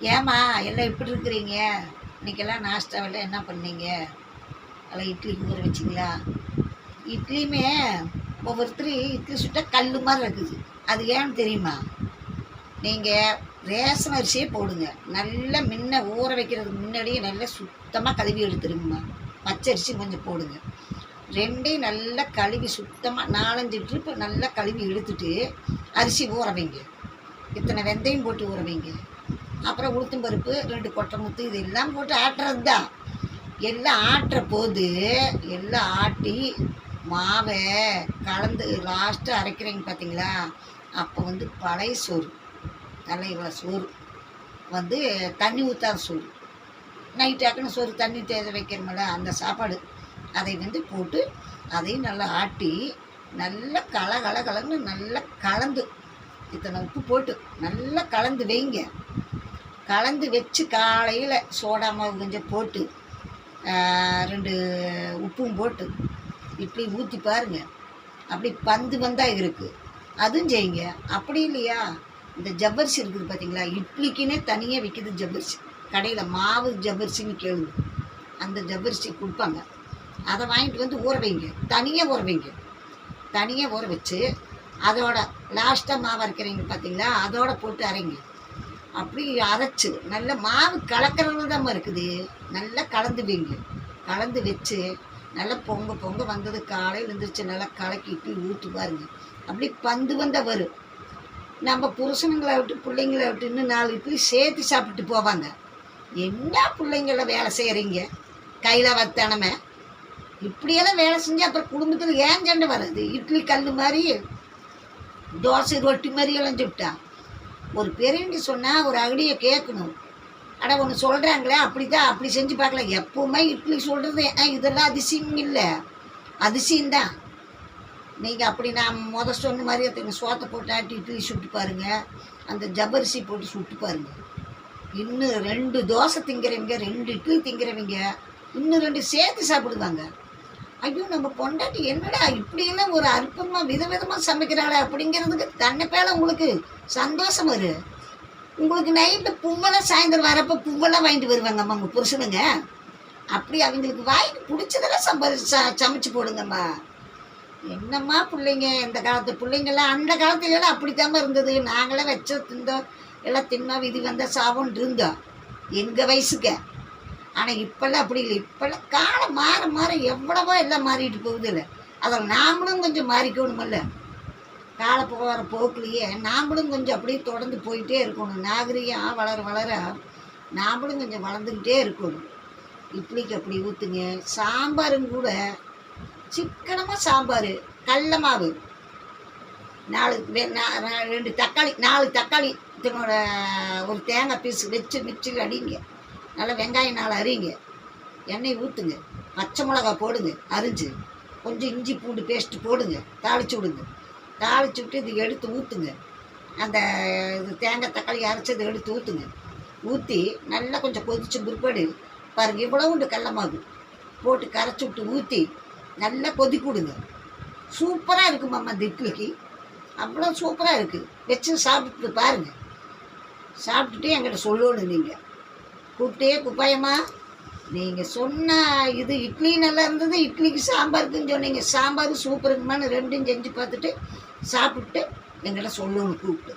ஏம்மா எல்லாம் எப்படி இருக்கிறீங்க? இன்னைக்கெல்லாம் நாஸ்டாவெல்லாம் என்ன பண்ணீங்க? எல்லாம் இட்லி ஊற வச்சிங்களா? இட்லியுமே ஒவ்வொருத்தர் இட்லி சுட்டால் கல் மாதிரி இருக்குது. அது ஏன்னு தெரியுமா? நீங்கள் ரேஷன் அரிசியே போடுங்க. நல்லா முன்ன ஊற வைக்கிறதுக்கு முன்னாடியே நல்லா சுத்தமாக கழுவி எடுத்துருங்கம்மா. பச்சரிசி கொஞ்சம் போடுங்க. ரெண்டையும் நல்லா கழுவி சுத்தமாக நாலஞ்சு ட்ரிப்பு நல்லா கழுவி எடுத்துட்டு அரிசி ஊற வைங்க. இத்தனை வெந்தயம் போட்டு ஊற வைங்க. அப்புறம் உளுத்தம் பருப்பு ரெண்டு கொட்டை முத்து இது எல்லாம் போட்டு ஆட்டுறது தான் எல்லாம் ஆட்டுற போது எல்லாம் ஆட்டி மாவை கலந்து லாஸ்ட்டு அரைக்கிறீங்க பார்த்தீங்களா அப்போ வந்து பழைய சோறு தலைவா சோறு வந்து தண்ணி ஊற்றாத சோறு. நைட்டாக்குன்னு சோறு தண்ணி தேவை வைக்கிறோம்ல அந்த சாப்பாடு. அதை வந்து போட்டு அதையும் நல்லா ஆட்டி நல்லா கல கல கலன்னு நல்லா கலந்து இத்தனை உப்பு போட்டு நல்லா கலந்து வைங்க. கலந்து வச்சு காலையில் சோடா மாவு கொஞ்சம் போட்டு ரெண்டு உப்பும் போட்டு இப்படி ஊற்றி பாருங்கள் அப்படி பந்து பந்தாக இருக்குது அதுவும் செய்யுங்க. அப்படி இல்லையா? இந்த ஜவ்வரிசி இருக்குது பார்த்தீங்களா இட்லிக்குன்னே தனியாக விற்கிது ஜவ்வரிசி. கடையில் மாவு ஜவ்வரிசின்னு கேளுங்க. அந்த ஜவ்வரிசி கொடுப்பாங்க. அதை வாங்கிட்டு வந்து ஊற வைங்க. தனியாக ஊற வைங்க. தனியாக ஊற வச்சு அதோட லாஸ்ட்டாக மாவு அரைக்கிறீங்க பார்த்தீங்களா அதோட போட்டு அரைங்க. அப்படி அரைச்சு நல்ல மாவு கலக்கிறது தான் இருக்குது. நல்லா கலந்து வைங்க. கலந்து வச்சு நல்லா பொங்க பொங்க வந்தது காலையில் எழுந்திரிச்சு நல்லா கலக்கிட்டு ஊற்று பாருங்க. அப்படி பந்து வந்தால் வரும். நம்ம புருஷனுங்களை விட்டு பிள்ளைங்களை விட்டு இன்னும் நாலு இட்லி சேர்த்து சாப்பிட்டு போவாங்க. என்ன பிள்ளைங்கள வேலை செய்கிறீங்க கையில் வத்தனமே. இப்படியெல்லாம் வேலை செஞ்சு அப்புறம் குடும்பத்தில் ஏன் சண்டை வராது இட்லி கல் மாதிரி தோசை ரொட்டி மாதிரி எல்லாம் சுட்டா ஒரு பெரியண்டி சொன்னால் ஒரு அகடியை கேட்கணும். ஆனால் ஒன்று சொல்கிறாங்களே அப்படி தான் அப்படி செஞ்சு பார்க்கல. எப்பவுமே இட்லி சொல்கிறது இதெல்லாம் அதிசயம் இல்லை. அதிசயம்தான் நீங்கள் அப்படி நான் முத சொன்ன மாதிரி அதுங்க சோத்தை போட்டு ஆட்டி இட்லி சுட்டு பாருங்கள் அந்த ஜபரிசி போட்டு சுட்டு பாருங்கள் இன்னும் ரெண்டு தோசை திங்கிறவங்க ரெண்டு இட்லி திங்கிறவங்க இன்னும் ரெண்டு சேர்த்து சாப்பிடுவாங்க. ஐயோ நம்ம பொண்டாட்டி என்னடா இப்படியெல்லாம் ஒரு அற்பமாக விதவிதமாக சமைக்கிறாளே அப்படிங்கிறதுக்கு தன்னை பேல உங்களுக்கு சந்தோஷம் வரு. உங்களுக்கு நைட்டு பூவெல்லாம் சாயந்தரம் வரப்போ பூவெல்லாம் வாங்கிட்டு வருவாங்கம்மா உங்கள் புருஷனுங்க. அப்படி அவங்களுக்கு வாய்க்கு பிடிச்சதெல்லாம் சம்ப ச- சமைச்சு போடுங்கம்மா. என்னம்மா பிள்ளைங்க இந்த காலத்து பிள்ளைங்கெல்லாம் அந்த காலத்துலலாம் அப்படித்தாம்மா இருந்தது. நாங்களே வச்ச திந்தோம் எல்லாம் தின்னோம் விதி வந்தால் சாவோன்ட்டு இருந்தோம். எங்கள் வயசுக்கு. ஆனால் இப்போல்லாம் அப்படி இல்லை. இப்போல்லாம் காலம் மாற மாற எவ்வளவோ எல்லாம் மாறிட்டு போகுது இல்லை. அதில் நாமளும் கொஞ்சம் மாறிக்கணுமில்ல. கால போகிற போக்குலேயே நாமளும் கொஞ்சம் அப்படியே தொடர்ந்து போயிட்டே இருக்கணும். நாகரிகம் வளர வளர நாமளும் கொஞ்சம் வளர்ந்துக்கிட்டே இருக்கணும். இட்லிக்கு அப்படி ஊற்றுங்க சாம்பாரும் கூட சிக்கனமாக சாம்பார் கடல மாவு. நாலு ரெண்டு தக்காளி நாலு தக்காளி இதனோட ஒரு தேங்காய் பீஸ் வச்சு மிக்சியில் அடிங்க. நல்லா வெங்காயம் நாலு அரியுங்க. எண்ணெய் ஊற்றுங்க பச்சை மிளகா போடுங்க. அரிஞ்சு. கொஞ்சம் இஞ்சி பூண்டு பேஸ்ட்டு போடுங்க. தாளிச்சு விடுங்க. தாளிச்சு விட்டு இது எடுத்து ஊற்றுங்க அந்த இது தேங்காய் தக்காளி அரைச்சதை எடுத்து ஊற்றுங்க ஊற்றி நல்லா கொஞ்சம் கொதிச்சு பிற்பாடு பாருங்கள் இவ்வளோ உண்டு கடலமாவு போட்டு கரைச்சி விட்டு ஊற்றி நல்லா கொதிக்க விடுங்க. சூப்பராக இருக்குமாம்மா இந்த இட்லிக்கு. அவ்வளோ சூப்பராக இருக்குது வச்சு சாப்பிட்டு பாருங்கள் சாப்பிட்டுட்டு என்கிட்ட சொல்லணும் நீங்கள் கூப்பிட்டே குப்பாயம்மா நீங்கள் சொன்ன இது இட்லி நல்லா இருந்தது இட்லிக்கு சாம்பாருக்குன்னு சொன்னீங்க. சாம்பார் சூப்பருங்கம்மான்னு ரெண்டும் செஞ்சு பார்த்துட்டு சாப்பிட்டு என்கிட்ட சொல்லணும் கூப்பிட்டு.